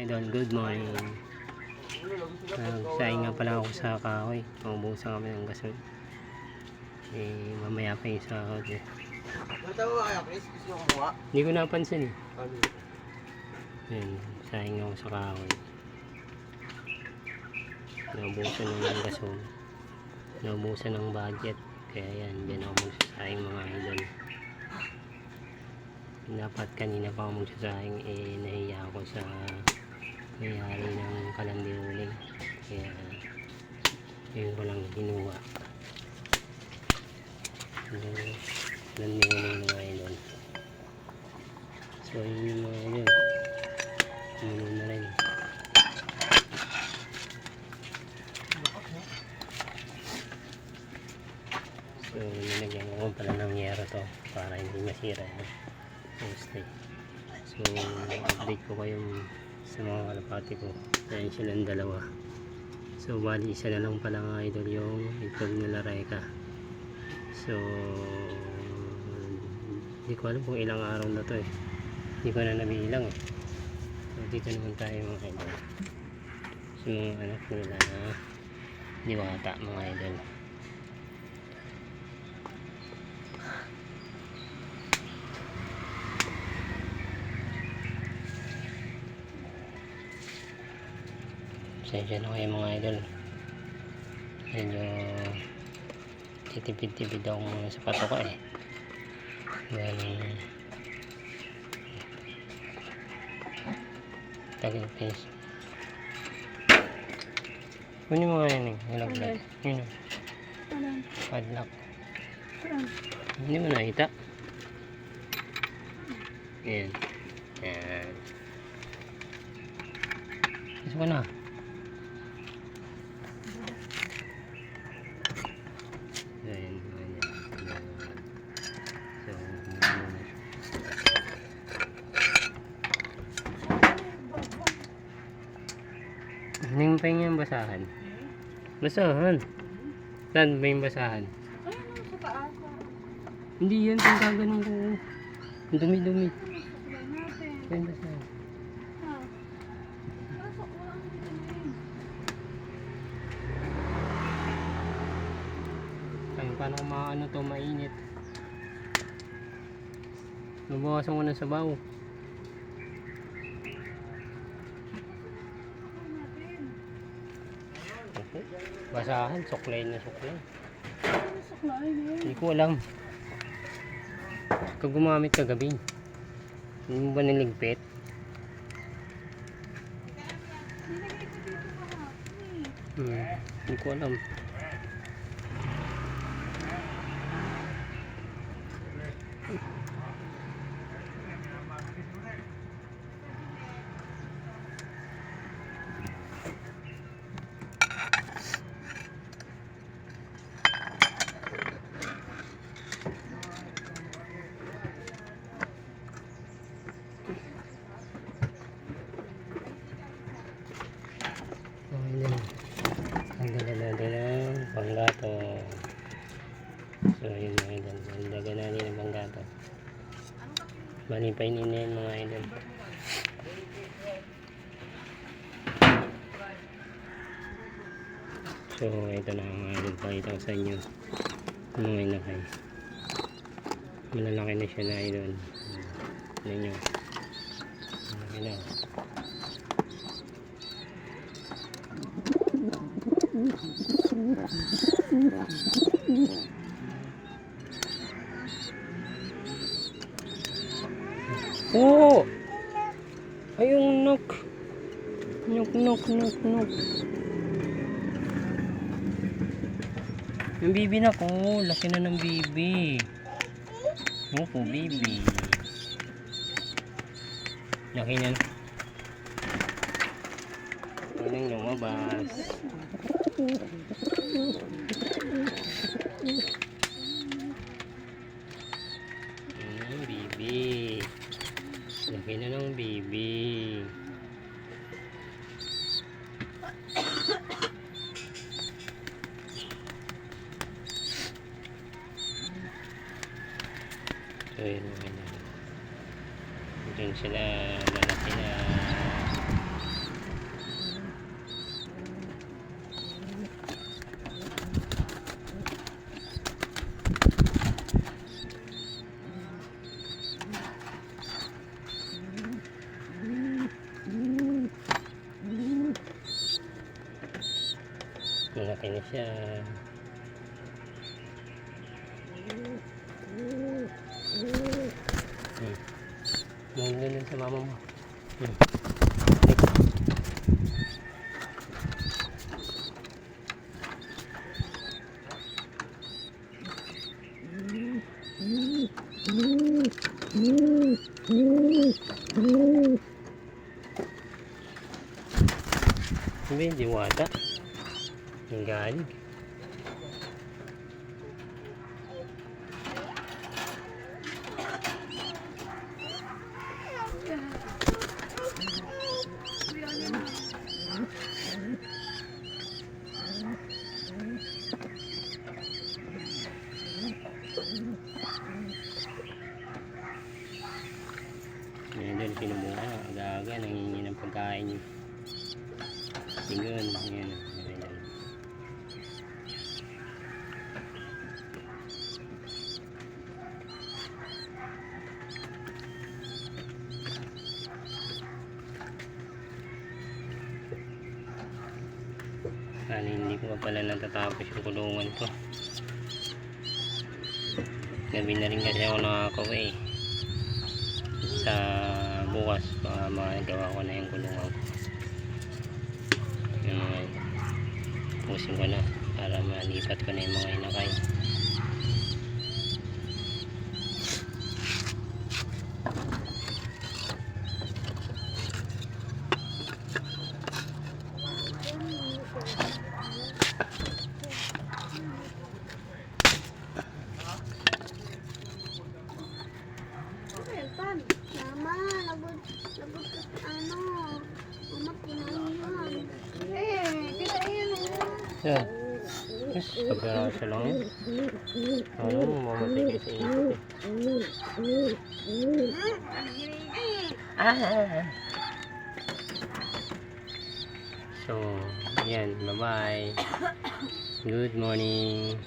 Idol, good morning. Nagsaing nga pala ako sa kahoy. Maubusan kami ng gasol. Eh, mamaya pa yung sahod eh. Natawa ba kaya, Chris? Gusto mo kumuha? Hindi ko napansin eh. Ayun, saing ako sa kahoy. Naubusan ng gasol. Naubusan ng budget. Kaya yan, dyan ako magsasaing mga idol. Dapat kanina pa ako magsasayang eh nahiya ako sa nangyari ng kalandiuling. Kaya yun ko lang hinuha. Yung kalandiuling mga idol. So yun yung mga idol. Ano na rin. So nilagyan ko pala ng yero to para hindi masira yung poste. So update ko kayo sa mga kalapati ko. Ayan silang dalawa. So bali isa na lang pala nga idol yung itlog nila Reka. So hindi ko alam kung ilang araw na to eh. Hindi ko na nabilang eh. So dito naman tayo mga idol. So mga anak nila na diwata mga idol. Pasensya na kayo mga idol. Medyo titipid-tipid ako muna sa pato ko eh. Dahil tagal face. Kunin mo nga yan eh. Nilaglag. Yun o. Alam. Padlock. Saan? Hindi mo nakita. Yan. Yan. Gusto ko na. Ayan. Ayan. Ayan. So, muna na siya. Hindi basahan. Basahan. Saan ba yung basahan? Ayun sa taas. ah. Hindi yan kung gaganon ko. Ang dumi-dumi. Susulan natin. Yan basahan. Ha? Pasok mo lang dito ngayon. Ay, paano kung maano to mainit? Nabawasan ko ng sabaw. Basahan, suklay na suklay. Hindi ko alam. Ikaw gumamit kagabi. Hindi mo ba niligpit? Eh. Hmm, hindi ko alam. Ayun. Ang dala-dala ng panggato. So, yun mga idol. Ang daga natin ng panggato. Bali pa yun mga idol. So, ito na mga idol. Pakita ko sa inyo. Mga inakay. Malalaki na siya na idol. Ano nyo? Malaki na. Oo! Nok. Yung bibi na ko. Laki na ng bibi. Opo, bibi. Laki na. Anong lumabas? Hmm, So yun naman yun. Diyan sila lalaki na Malaki na. Nandun din sa mama mo. Hmm. Hindi, Ngayon doon sinumuha. Aga-aga, nangingi ng pagkain yun. Yan. Ganyan. Ano, hindi ko pa pala natatapos yung kulungan ko. Gabi na rin kasi ako nakakaway. Sa bukas, baka magawa ko na yung kulungan ko. Yung mga pusin ko na para malipat ko na yung mga inakay. Labot ka ano. Mama, kinain. Eh, kinain yan. Yan. Yes, pagkarasa lang yun. Ano mamatay kayo sa eh. Ah. So, yan. Bye-bye. Good morning.